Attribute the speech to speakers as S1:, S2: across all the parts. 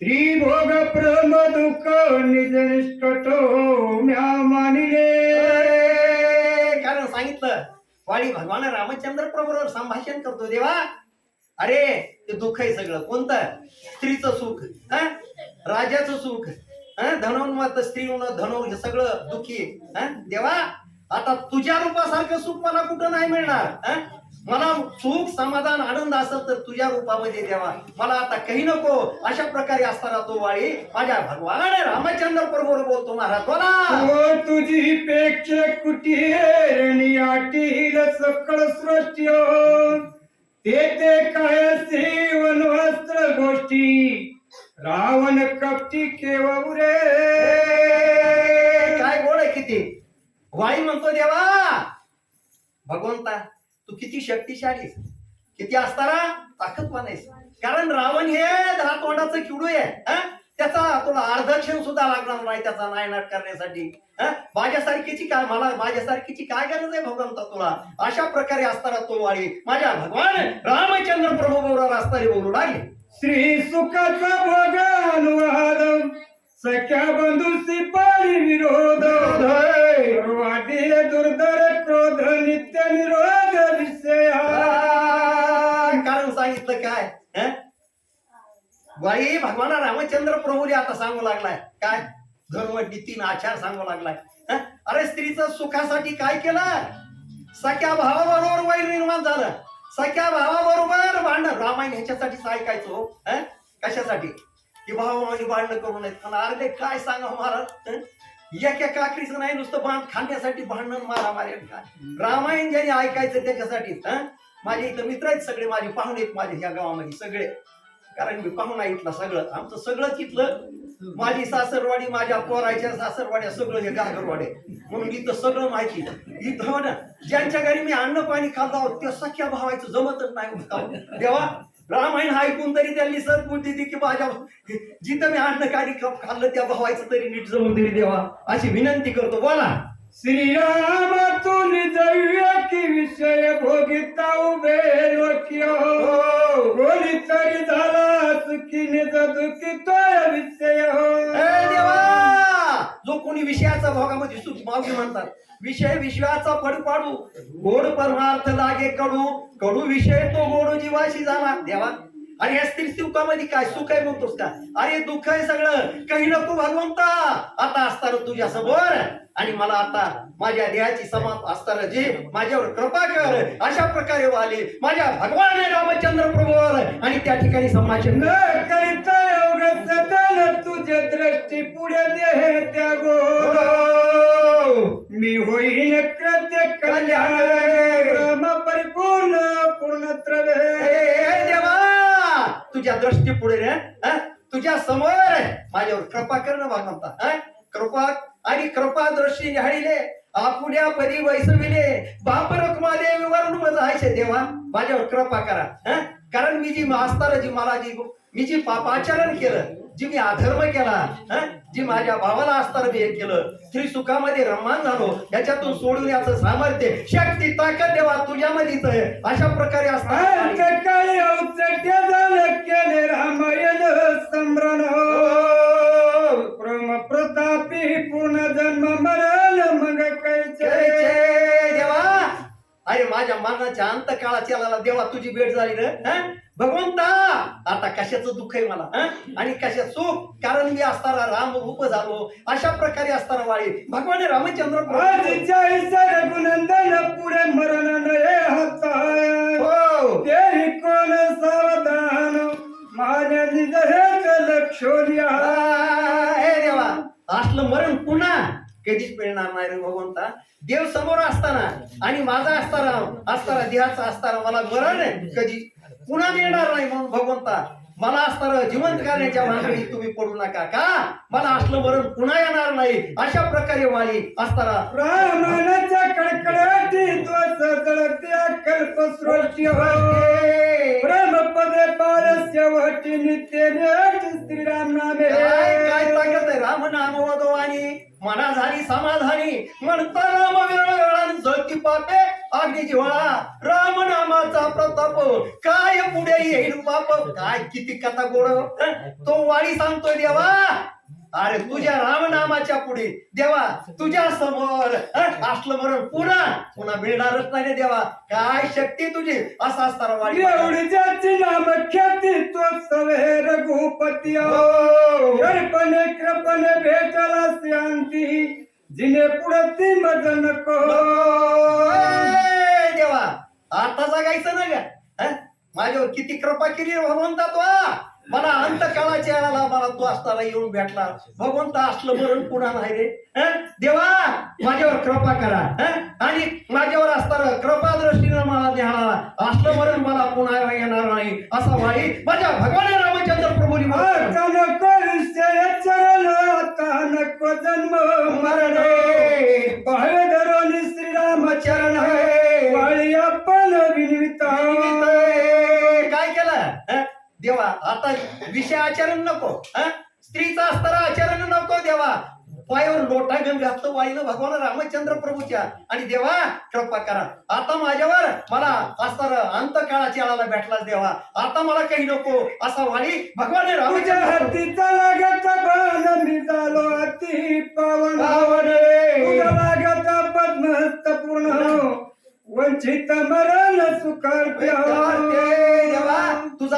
S1: त्रिभोग प्रम दुःख निज निष्कट म्या मानिले।
S2: सांगितलं भगवान रामचंद्र प्रभूवर संभाषण करतो देवा. अरे ते दुःख आहे सगळं. कोणतं? स्त्रीचं सुख. हा? राजाचं सुख. हं? धनोन्मत स्त्री धनो हे सगळं दुःखी देवा आता तुझ्या रूपासारखं सुख मला कुठं नाही मिळणार? मला सुख समाधान आनंद असेल तर तुझ्या रूपामध्ये देवा मला आता काही नको. अशा प्रकारे असताना तो वाळी माझ्या भगवान रामचंद्र प्रभूवर बोलतो महाराज. बोला.
S1: व तुझी पेक्ष सकळ सृष्टी ते ते काय सेवन वस्त्र गोष्टी? रावण कपटी केवळ रे
S2: काय गोड किती? वाई म्हणतो देवा. भगवंता तू किती शक्तिशाली? किती असताना ताकदवान आहेस कारण रावण हे दहा तोंडाचं किडू आहे त्याचा तुला अर्धक्षण सुद्धा लागणार नाही त्याचा नायनाट करण्यासाठी माझ्यासारखीची काय मला माझ्यासारखीची काय गरज आहे भगवंता तुला? अशा प्रकारे असताना तो वाळी माझ्या भगवान रामचंद्र प्रभू बरोबर असताना बोलू लागले.
S1: श्री सुखाचा भोग अनुवाद सख्या बंधू सिपाही
S2: बाई भगवान रामचंद्र प्रभूने आता सांगू लागलाय. काय? धर्म तीन आचार सांगू लागलाय. अरे स्त्रीचं सुखासाठी काय केलं सख्या भावाबरोबर वैर निर्माण झालं. सख्या भावाबरोबर भांडण. रामायण ह्याच्यासाठी ऐकायचो हो. कशासाठी? की भावाने भांडण करू नयेत. पण अरे काय सांगा हो महाराज? एक एका काकडीचं नाही नुसतं बांध खाण्यासाठी भांडण मारा मारे रामायण ज्याने ऐकायचं त्याच्यासाठी. माझे इथं मित्र आहेत सगळे माझे पाहुणे आहेत माझे ह्या गावामध्ये सगळे. कारण मी पाहुणा इथला सगळं. आमचं सगळंच इथलं. माझी सासरवाडी माझ्या पोराच्या सासरवाड्या सगळं हे गागरवाडे म्हणून इथं सगळं माहिती. इथं हो ना ज्यांच्या घरी मी अन्न पाणी खात आहोत त्या सख्या भावायचं जमतच नाही होतं. देवा रामायण ऐकून तरी त्यांनी सद्बुद्धी दिली की माझ्या जिथं मी अन्न काढी खाल्लं त्या भावायचं तरी नीट जमून तरी देवा. अशी विनंती करतो. बोला.
S1: श्रीराम तुल दैव्य की विषय भोगिता उभे लोक्यो हो, कोणी तरी झाला निज दुखी तो विषय.
S2: हो. देवा जो कोणी विषयाचा भोगामध्ये सुख मावली म्हणतात विषय विश्वाचा फड पाडू गोड परमार्थ लागे कडू कडू विषय तो गोड जीवाशी झाला. देवा अरे या स्त्री सुखामध्ये काय सुख आहे म्हणतोस का? अरे दुःख आहे सगळं. काही नको भगवंता आता असताना तुझ्या समोर. आणि मला आता माझ्या देहाची समाप असताना जे माझ्यावर कृपा कर अशा प्रकारे वाले माझ्या भगवान रामचंद्र प्रभूवर. आणि त्या ठिकाणी संभाषण
S1: न करिता योग सदन तुझे दृष्टी पुढे दे त्या गो मी होईन कृत्य कल्याण. परिपूर्ण पूर्ण
S2: देवा तुझ्या दृष्टी पुढे रे हं? तुझ्या समोर माझ्यावर कृपा कर ना भगवंता हं? कृपा आणि कृपा दृष्टी निहाळिले आपुड्या परी वैसविले बाप रखमा देवी वरून जायचे देवा माझ्यावर कृपा करा हं? कारण मी जी मास्तर जी मला जी मी जी पापाचरण केलं जी मी अधर्म केला? जी माझ्या भावाला असताना मी हे केलं स्त्री सुखामध्ये रमान झालो याच्यातून सोडवण्याचं सामर्थ्य शक्ती ताकद देवा तुझ्यामध्येच आहे अशा प्रकारे असतात माझ्या मरणाच्या अंत काळाच्या देवा तुझी भेट झाली हं? भगवंता! आता कशाचं दुःख आहे मला? आणि कशा सुख? कारण मी असताना राम रूप झालो अशा प्रकारे असताना वाळी. भगवान रामचंद्र
S1: गुणंदन पुढे मरण
S2: हो
S1: कोण सावधान? माझ्या निज
S2: हे देवा असलं मरण पुन्हा कधीच मिळणार नाही रे भगवंता. देव समोर असताना आणि माझा असताना असताना देहाचा असताना मला मरण कधी. पुन्हा मिळणार नाही म्हणून भगवंता. मला असताना जिवंत करण्याच्या मागणी तुम्ही पडू नका. का? मला असलं मरण पुन्हा येणार नाही. अशा प्रकारे वाणी असताना
S1: ब्राह्मणाच्या कडकडाटी त्वच जळत्या कल्पसृष्टी होते ब्रह्मपदे पारस्य वटी नित्य नेट श्रीराम नामे
S2: काय काय ताकद आहे? राम नाम वदो आणि मना झाली समाधानी म्हणता राम वेळा जळती पापे अग्नी जिव्हाळा. राम नामाचा प्रताप काय पुढे येईल बाप काय किती कथा गोड तो वाणी सांगतोय देवा. अरे तुझ्या रामनामाच्या पुढे देवा तुझ्या समोर हं? असलं मरण पुन्हा पुन्हा मिळणारच नाही रे देवा. काय शक्ती तुझी? असा असताना वाणी
S1: एवढी ज्याची नाम ख्याती त्वच सवे रघुपती
S2: हो.
S1: कृपणे कृपणे भेटला शांती. जिने पुढती मज नको.
S2: ए, देवा आता जगायचं ना ग हं? माझ्यावर किती कृपा केली भगवंता तो मला अंत काळाच्या वेळेला मला तू असताना येऊन भेटला. भगवंत असलं मरण पुन्हा नाही रे? देवा माझ्यावर कृपा करा? आणि माझ्यावर असताना कृपा दृष्टीनं मला ध्यानाला असलं मरण मला पुन्हा येणार नाही. असा वाणी माझ्या भगवान रामचंद्र प्रभूनी
S1: नको जन्म मरणे. धरोनी श्रीराम चरण वाळी आपण विनविता?
S2: देवा आता विषय आचरण नको हं? स्त्रीचा असताना आचरण नको देवा. पायावर लोटा घेऊन घातलं वाईनं भगवान रामचंद्र प्रभूच्या. आणि देवा कृपा करा. आता माझ्यावर मला असताना अंत काळाच्या आळाला भेटलाच देवा. आता मला काही नको असा वाणी भगवान रामचंद्र
S1: हातीचा लागत बाण मी झालो अति पावन. तुझ्या लागत पद्महस्त पूर्ण. वंचित मरण
S2: देवा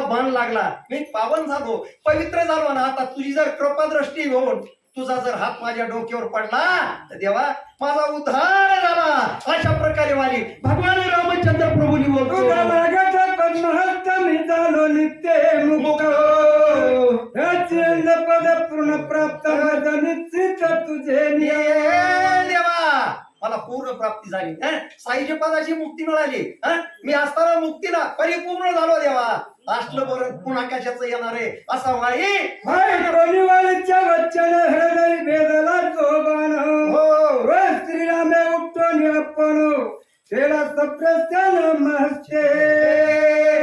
S1: सुकर
S2: तुझा बाण लागला मी पावन झालो पवित्र झालो ना आता तुझी जर कृपादृष्टी होऊन तुझा जर हात माझ्या डोक्यावर पडला तर देवा माझा उद्धार झाला अशा प्रकारे वाली भगवान रामचंद्र प्रभूनी बोलतो
S1: नित्य मुक्त पद पूर्ण प्राप्त निश्चित तुझे
S2: देवा मला पूर्ण प्राप्ती झाली. हं? साईच्या पदाची मुक्ती मिळाली. हं? मी असताना मुक्तीला परिपूर्ण झालो देवा. असलं बरं पुन्हा कशाचं येणार आहे? असा वाई
S1: हाय कोणीवालीच्या वचन हृदय भेदला जोबान.
S2: हो.
S1: व श्रीरामे उपटून आपण. त्याला सप्रस्थान महस्ते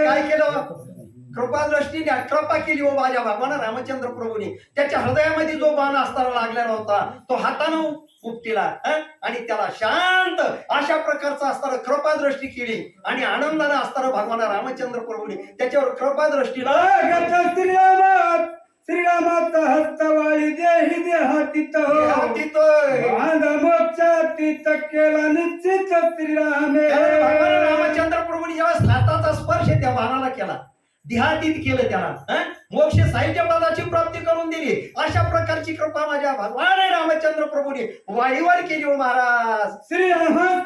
S2: काय केलं? कृपा दृष्टीने कृपा केली हो माझ्या भगवान रामचंद्र प्रभूने. त्याच्या हृदयामध्ये जो बाण असताना लागलेला होता तो हातानं उपटीला हं? आणि त्याला शांत अशा प्रकारचा असताना कृपा दृष्टी केली. आणि आनंदाने असताना भगवान रामचंद्र प्रभूने त्याच्यावर कृपा दृष्टीला
S1: लागत श्रीरामात. हस्तवाळी देही देहातीत. मोक्षातीत केला निश्चित श्रीरामे.
S2: भगवान रामचंद्र प्रभूने जेव्हा हाताचा स्पर्श त्या बाणाला केला. देहातीत केलं त्याला? मोक्ष साहित्य पदाची प्राप्ती करून दिली. अशा प्रकारची कृपा माझ्या भगवान रामचंद्र प्रभूने वाडीवर केली हो महाराज.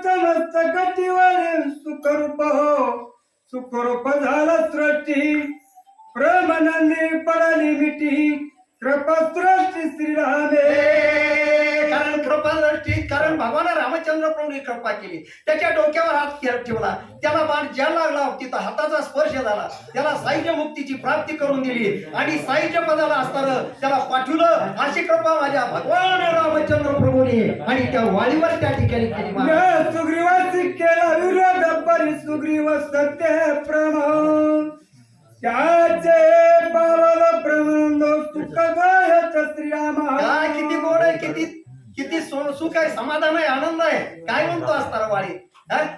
S1: मस्त कटीवर सुखरूप हो. सुखरूप झाला सृष्टी. प्रमनंदी पडाली मिठी. कृपा सृष्टी श्रीरामे
S2: कारण कृपा दृष्टी कारण भगवान रामचंद्र प्रभूने कृपा केली. त्याच्या डोक्यावर हात ठेवला. त्याला बाण ज्या लागला तिथं हाताचा स्पर्श झाला. त्याला साहित्य मुक्तीची प्राप्ती करून दिली. आणि साहित्य पदाला असताना त्याला पाठवलं. अशी कृपा माझ्या भगवान रामचंद्र प्रभूने आणि त्या वाडीवर त्या ठिकाणी केली
S1: सुग्रीवासी केला विरोध परी सुग्रीव सत्य प्रमाण त्याचे पावल प्रमाण श्रीरामा
S2: किती गोड आहे किती किती सो- सुख आहे समाधान आहे आनंद आहे. काय म्हणतो असताना वाडी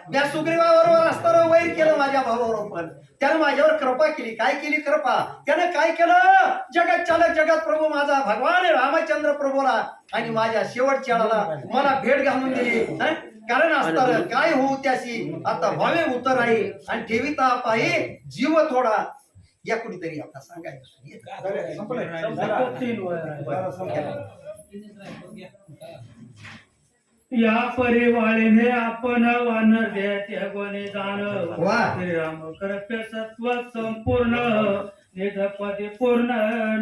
S2: मी सुग्रीवाबरोबर असताना वैर केलं माझ्या भावाबरोबर पण. त्यानं माझ्यावर कृपा केली. काय केली कृपा? त्यानं काय केलं? जगत चालक जगत प्रभू माझा. भगवान रामचंद्र प्रभूला. आणि माझ्या शेवटच्या वेळेला मला भेट घालून दिली. हं? कारण असताना काय होऊ त्याशी? आता भावे उतर आहे आणि ठेविता पाहि जीव थोडा. या कुणीतरी आता सांगायचं.
S3: या परिवाळीने आपण वन द्याचे गुणी जाण
S2: वा.
S3: श्रीराम सत्व संपूर्ण. निधपदी पूर्ण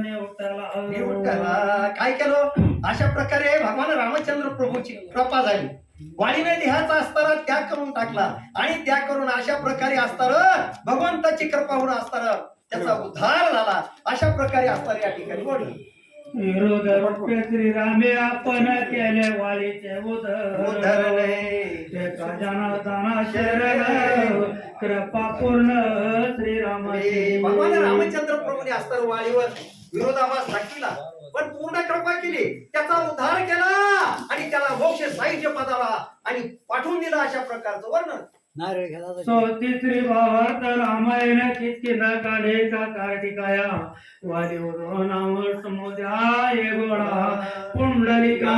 S3: नेवटाला
S2: काय केलं? अशा प्रकारे भगवान रामचंद्र प्रभूची कृपा झाली. वाणीने देहाचा असताना त्याग करून टाकला. आणि त्याग करून अशा प्रकारे असताना भगवंताची कृपा होऊन असताना त्याचा उद्धार झाला. अशा प्रकारे असणार या ठिकाणी
S3: विरोध रूपे श्रीरामे आपण केले वाळीचे
S2: उद्धरणे
S3: एका जनार्दना शरण. कृपा पूर्ण श्रीरामाची.
S2: भगवान रामचंद्र प्रभूने अस्तर वाळीवर विरोधाभास दाखविला. पण पूर्ण कृपा केली. त्याचा उद्धार केला आणि त्याला मोक्ष साहित्य पदाला आणि पाठवून दिला अशा प्रकारचं वर्णन.
S3: सो तिसरी भावार्थ रामायण किती न कार्तिकाया. नाम समुद्राय गोळा. पुंडलिका